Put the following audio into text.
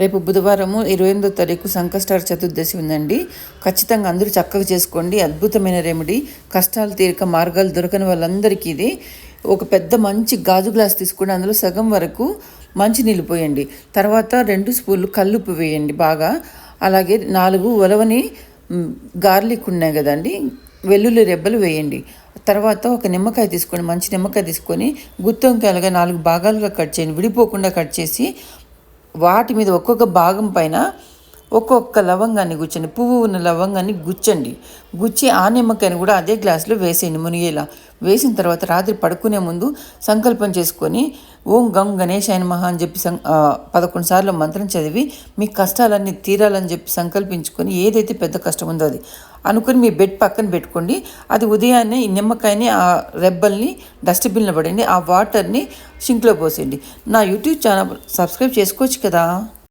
రేపు బుధవారము ఇరవై ఎనిమిదో తారీఖు సంకష్టార చతుర్దశి ఉందండి. ఖచ్చితంగా అందరూ చక్కగా చేసుకోండి. అద్భుతమైన రెమెడీ. కష్టాలు తీరిక మార్గాలు దొరకని వాళ్ళందరికీ ఇది. ఒక పెద్ద మంచి గాజు గ్లాస్ తీసుకుని అందులో సగం వరకు మంచి నిలిపోయండి పోయండి. తర్వాత రెండు స్పూన్లు కల్లుప్పు వేయండి బాగా. అలాగే నాలుగు ఉలవని గార్లిక్ ఉన్నాయి కదండి. వెల్లుల్లి రెబ్బలు వేయండి. తర్వాత ఒక నిమ్మకాయ తీసుకోండి. మంచి నిమ్మకాయ తీసుకొని గుత్తొంకాయలుగా నాలుగు భాగాలుగా కట్ చేయండి. విడిపోకుండా కట్ చేసి వాటి మీద ఒక్కొక్క భాగం పైన ఒక్కొక్క లవంగాన్ని గుచ్చండి. పువ్వు ఉన్న లవంగాన్ని గుచ్చండి. గుచ్చి ఆ నిమ్మకాయని కూడా అదే గ్లాసులో వేసేయండి మునిగేలా. వేసిన తర్వాత రాత్రి పడుకునే ముందు సంకల్పం చేసుకొని ఓం గం గణేష్ ఆయన మహా అని చెప్పి సం పదకొండు సార్లు మంత్రం చదివి మీ కష్టాలన్నీ తీరాలని చెప్పి సంకల్పించుకొని ఏదైతే పెద్ద కష్టం ఉందో అది అనుకుని మీ బెడ్ పక్కన పెట్టుకోండి. అది ఉదయాన్నే ఈ నిమ్మకాయని ఆ రెబ్బల్ని డస్ట్బిన్లో పడండి ఆ వాటర్ని సింక్లో పోసేయండి. నా యూట్యూబ్ ఛానల్ సబ్స్క్రైబ్ చేసుకోవచ్చు కదా?